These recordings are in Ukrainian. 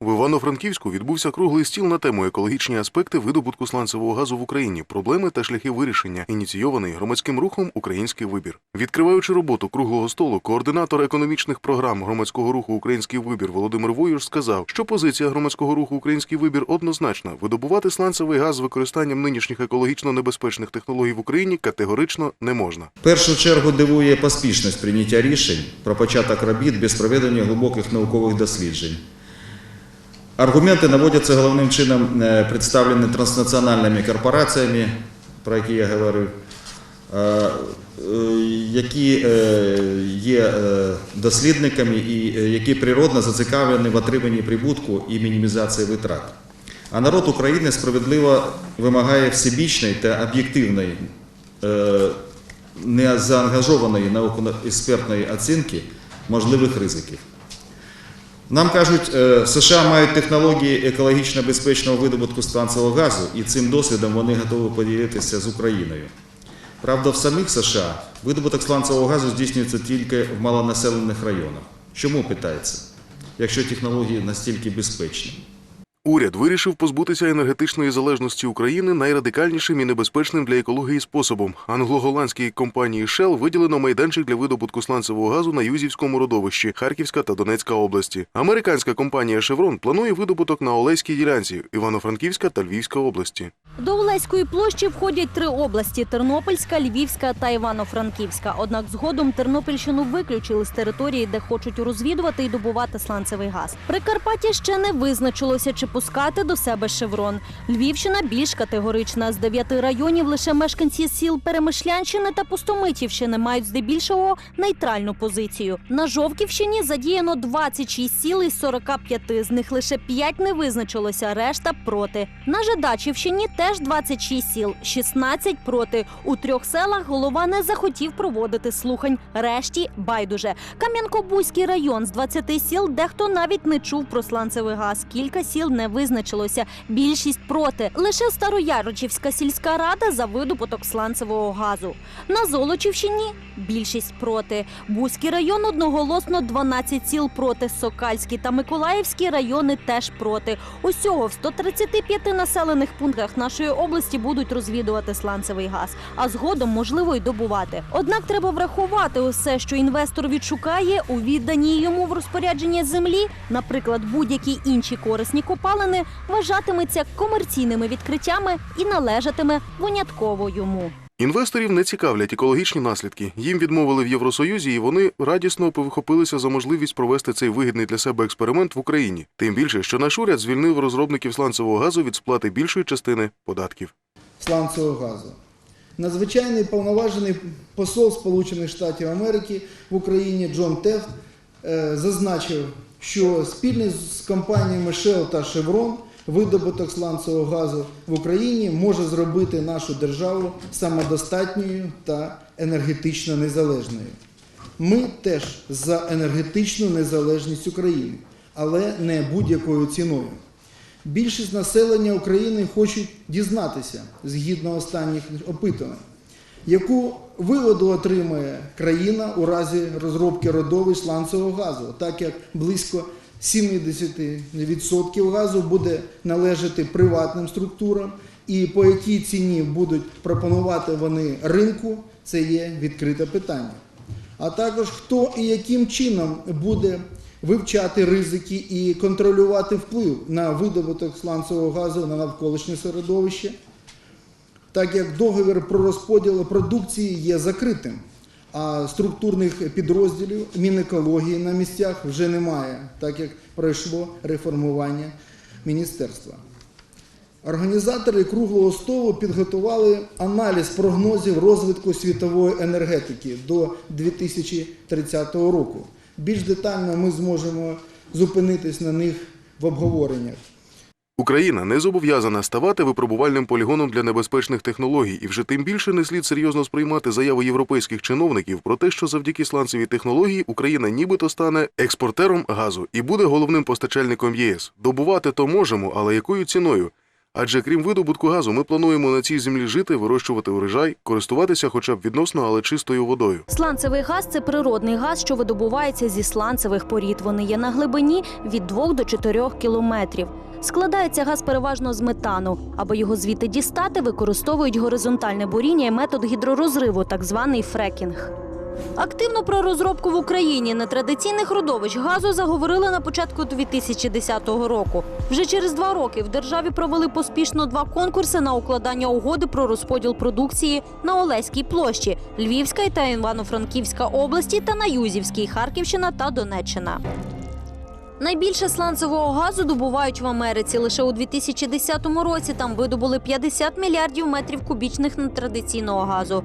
В Івано-Франківську відбувся круглий стіл на тему екологічні аспекти видобутку сланцевого газу в Україні, проблеми та шляхи вирішення, ініційований громадським рухом Український вибір. Відкриваючи роботу круглого столу, координатор економічних програм громадського руху Український вибір Володимир Воюш сказав, що позиція громадського руху Український вибір однозначна: видобувати сланцевий газ з використанням нинішніх екологічно небезпечних технологій в Україні категорично не можна. В першу чергу дивує поспішність прийняття рішень про початок робіт без проведення глибоких наукових досліджень. Аргументи наводяться головним чином е, представлені транснаціональними корпораціями, про які я говорив, які є дослідниками і які природно зацікавлені в отриманні прибутку і мінімізації витрат. А народ України справедливо вимагає всебічної та об'єктивної е, незаангажованої науково-експертної оцінки можливих ризиків. Нам кажуть, е, США мають технології екологічно безпечного видобутку станцевого газу, і цим досвідом вони готові поділитися з Україною. Правда, в самих США видобуток сланцевого газу здійснюється тільки в малонаселених районах. Чому питається, якщо технології настільки безпечні? Уряд вирішив позбутися енергетичної залежності України найрадикальнішим і небезпечним для екології способом. Англо-голландській компанії Shell виділено майданчик для видобутку сланцевого газу на Юзівському родовищі Харківська та Донецька області. Американська компанія Chevron планує видобуток на Олеській ділянці Івано-Франківська та Львівська області. До Олеської площі входять три області: Тернопільська, Львівська та Івано-Франківська. Однак згодом Тернопільщину виключили з території, де хочуть розвідувати і добувати сланцевий газ. Прикарпаття ще не визначилося, чи пускати до себе шеврон. Львівщина більш категорична. З дев'яти районів лише мешканці сіл Перемишлянщини та Пустомитівщини мають здебільшого нейтральну позицію. На Жовківщині задіяно 26 сіл із 45, з них лише 5 не визначилося, решта проти. На Жидачівщині теж 26 сіл, 16 проти. У трьох селах голова не захотів проводити слухань. Решті байдуже. Кам'янко-Бузький район з 20 сіл дехто навіть не чув про сланцевий газ. Кілька сіл не визначилося. Більшість проти. Лише Староярочівська сільська рада за видобуток сланцевого газу. На Золочівщині більшість проти. Бузький район одноголосно 12 сіл проти. Сокальський та Миколаївський райони теж проти. Усього в 135 населених пунктах нашої області будуть розвідувати сланцевий газ, а згодом можливо й добувати. Однак треба врахувати усе, що інвестор відшукає у відданій йому в розпорядження землі, наприклад, будь-які інші корисні копалини, вважатиметься комерційними відкриттями і належатиме винятково йому. Інвесторів не цікавлять екологічні наслідки. Їм відмовили в Євросоюзі, і вони радісно повихопилися за можливість провести цей вигідний для себе експеримент в Україні. Тим більше, що наш уряд звільнив розробників сланцевого газу від сплати більшої частини податків. сланцевого газу. Надзвичайний повноважений посол Сполучених Штатів Америки в Україні Джон Тефт е, зазначив, що спільно з компаніями Shell та Chevron видобуток сланцевого газу в Україні може зробити нашу державу самодостатньою та енергетично незалежною. Ми теж за енергетичну незалежність України, але не будь-якою ціною. Більшість населення України хочуть дізнатися, згідно останніх опитувань, яку вигоду отримає країна у разі розробки родовищ сланцевого газу, так як близько 70% газу буде належати приватним структурам, і по якій ціні будуть пропонувати вони ринку, це є відкрите питання. А також хто і яким чином буде вивчати ризики і контролювати вплив на видобуток сланцевого газу на навколишнє середовище, так як договір про розподіл продукції є закритим, а структурних підрозділів Мінекології на місцях вже немає, так як пройшло реформування міністерства. Організатори круглого столу підготували аналіз прогнозів розвитку світової енергетики до 2030 року. Більш детально ми зможемо зупинитись на них в обговореннях. Україна не зобов'язана ставати випробувальним полігоном для небезпечних технологій, і вже тим більше не слід серйозно сприймати заяви європейських чиновників про те, що завдяки сланцевій технології Україна нібито стане експортером газу і буде головним постачальником ЄС. Добувати то можемо, але якою ціною? Адже крім видобутку газу, ми плануємо на цій землі жити, вирощувати урожай, користуватися хоча б відносно, але чистою водою. Сланцевий газ це природний газ, що видобувається зі сланцевих порід. Вони є на глибині від 2 до 4 кілометрів. Складається газ переважно з метану. Аби його звідти дістати, використовують горизонтальне буріння і метод гідророзриву, так званий фрекінг. Активно про розробку в Україні нетрадиційних родовищ газу заговорили на початку 2010 року. Вже через два роки в державі провели поспішно два конкурси на укладання угоди про розподіл продукції на Олеській площі, Львівська та Івано-Франківська області та на Юзівській, Харківщина та Донеччина. Найбільше сланцевого газу добувають в Америці. Лише у 2010 році там видобули 50 мільярдів метрів кубічних нетрадиційного газу.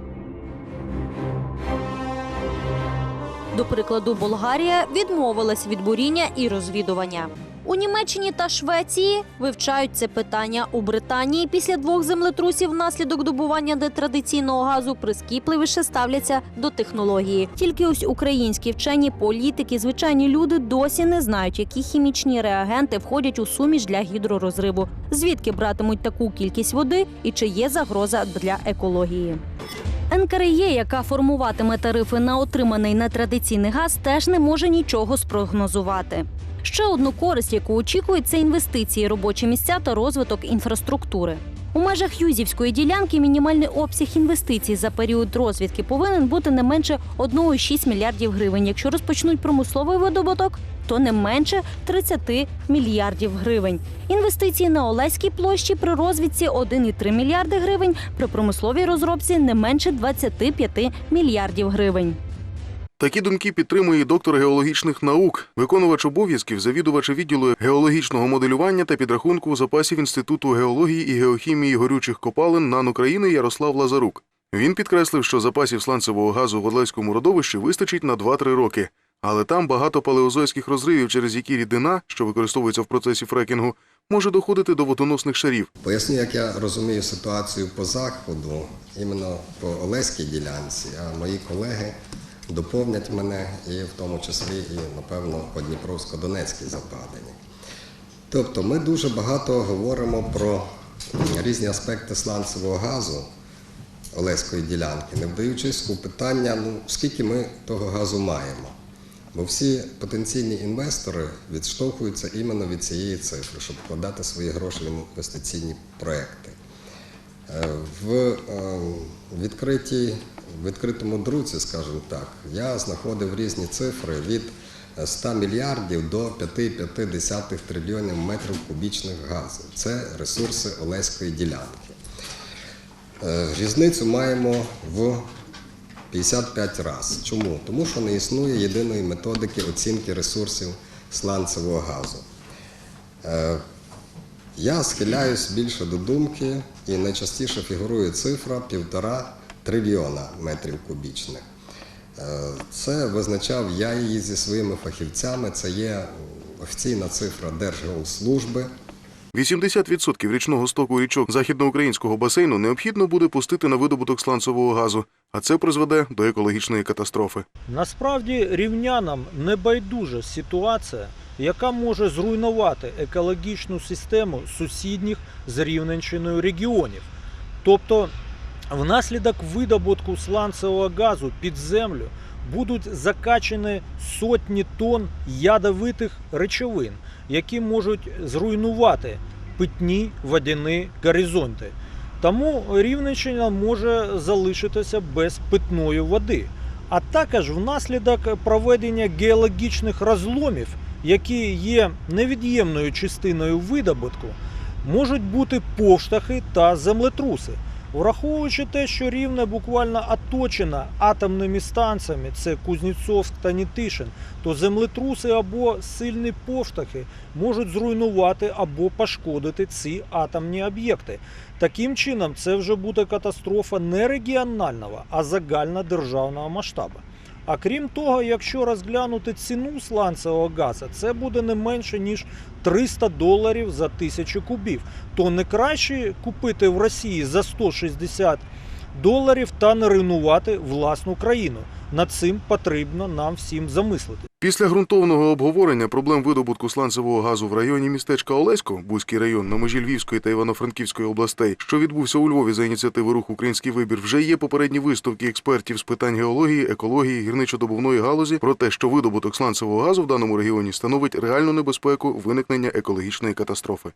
До прикладу, Болгарія відмовилась від буріння і розвідування. У Німеччині та Швеції вивчають це питання. У Британії після двох землетрусів внаслідок добування нетрадиційного газу прискіпливіше ставляться до технології. Тільки ось українські вчені, політики, звичайні люди досі не знають, які хімічні реагенти входять у суміш для гідророзриву, звідки братимуть таку кількість води і чи є загроза для екології. НКРЄ, яка формуватиме тарифи на отриманий нетрадиційний газ, теж не може нічого спрогнозувати. Ще одну користь, яку очікують, це інвестиції, робочі місця та розвиток інфраструктури. У межах Юзівської ділянки мінімальний обсяг інвестицій за період розвідки повинен бути не менше 1,6 мільярдів гривень. Якщо розпочнуть промисловий видобуток, то не менше 30 мільярдів гривень. Інвестиції на Олеській площі при розвідці 1,3 мільярди гривень, при промисловій розробці не менше 25 мільярдів гривень. Такі думки підтримує доктор геологічних наук, виконувач обов'язків завідувача відділу геологічного моделювання та підрахунку запасів Інституту геології і геохімії горючих копалин НАН України Ярослав Лазарук. Він підкреслив, що запасів сланцевого газу в Одлецькому родовищі вистачить на 2-3 роки, але там багато палеозойських розривів, через які рідина, що використовується в процесі фрекінгу, може доходити до водоносних шарів. Поясню, як я розумію ситуацію по заходу, іменно по Олеській ділянці, а мої колеги доповнять мене і в тому числі і, напевно, по Дніпровсько-Донецькій западині. Тобто ми дуже багато говоримо про різні аспекти сланцевого газу Олеської ділянки, не вдаючись у питання, ну, скільки ми того газу маємо. Бо всі потенційні інвестори відштовхуються іменно від цієї цифри, щоб вкладати свої гроші в інвестиційні проекти. Е, В е, відкритій, в відкритому друці, скажімо так, я знаходив різні цифри від 100 мільярдів до 5,5 трильйонів метрів кубічних газу. Це ресурси Олеської ділянки. Е, Різницю маємо в 55 разів. Чому? Тому що не існує єдиної методики оцінки ресурсів сланцевого газу. Е, Я схиляюсь більше до думки, і найчастіше фігурує цифра півтора трильйона метрів кубічних. Е, Це визначав я її зі своїми фахівцями. Це є офіційна цифра Держгеослужби. 80% річного стоку річок західноукраїнського басейну необхідно буде пустити на видобуток сланцевого газу, а це призведе до екологічної катастрофи. Насправді рівнянам не байдужа ситуація, яка може зруйнувати екологічну систему сусідніх з Рівненщиною регіонів. Тобто, внаслідок видобутку сланцевого газу під землю будуть закачені сотні тонн ядовитих речовин, які можуть зруйнувати питні водяні горизонти. Тому Рівненщина може залишитися без питної води. А також внаслідок проведення геологічних розломів, які є невід'ємною частиною видобутку, можуть бути повштахи та землетруси. Враховуючи те, що рівне буквально оточена атомними станціями, це Кузнєцовськ та Нітишин, то землетруси або сильні поштахи можуть зруйнувати або пошкодити ці атомні об'єкти. Таким чином, це вже буде катастрофа не регіонального, а загальнодержавного масштабу. А крім того, якщо розглянути ціну сланцевого газу, це буде не менше ніж 300 доларів за тисячу кубів. То не краще купити в Росії за 160 доларів та не руйнувати власну країну. Над цим потрібно нам всім замислити. Після ґрунтовного обговорення проблем видобутку сланцевого газу в районі містечка Олесько, Бузький район на межі Львівської та Івано-Франківської областей, що відбувся у Львові за ініціативи руху Український вибір, вже є попередні виставки експертів з питань геології, екології, гірничодобувної галузі про те, що видобуток сланцевого газу в даному регіоні становить реальну небезпеку виникнення екологічної катастрофи.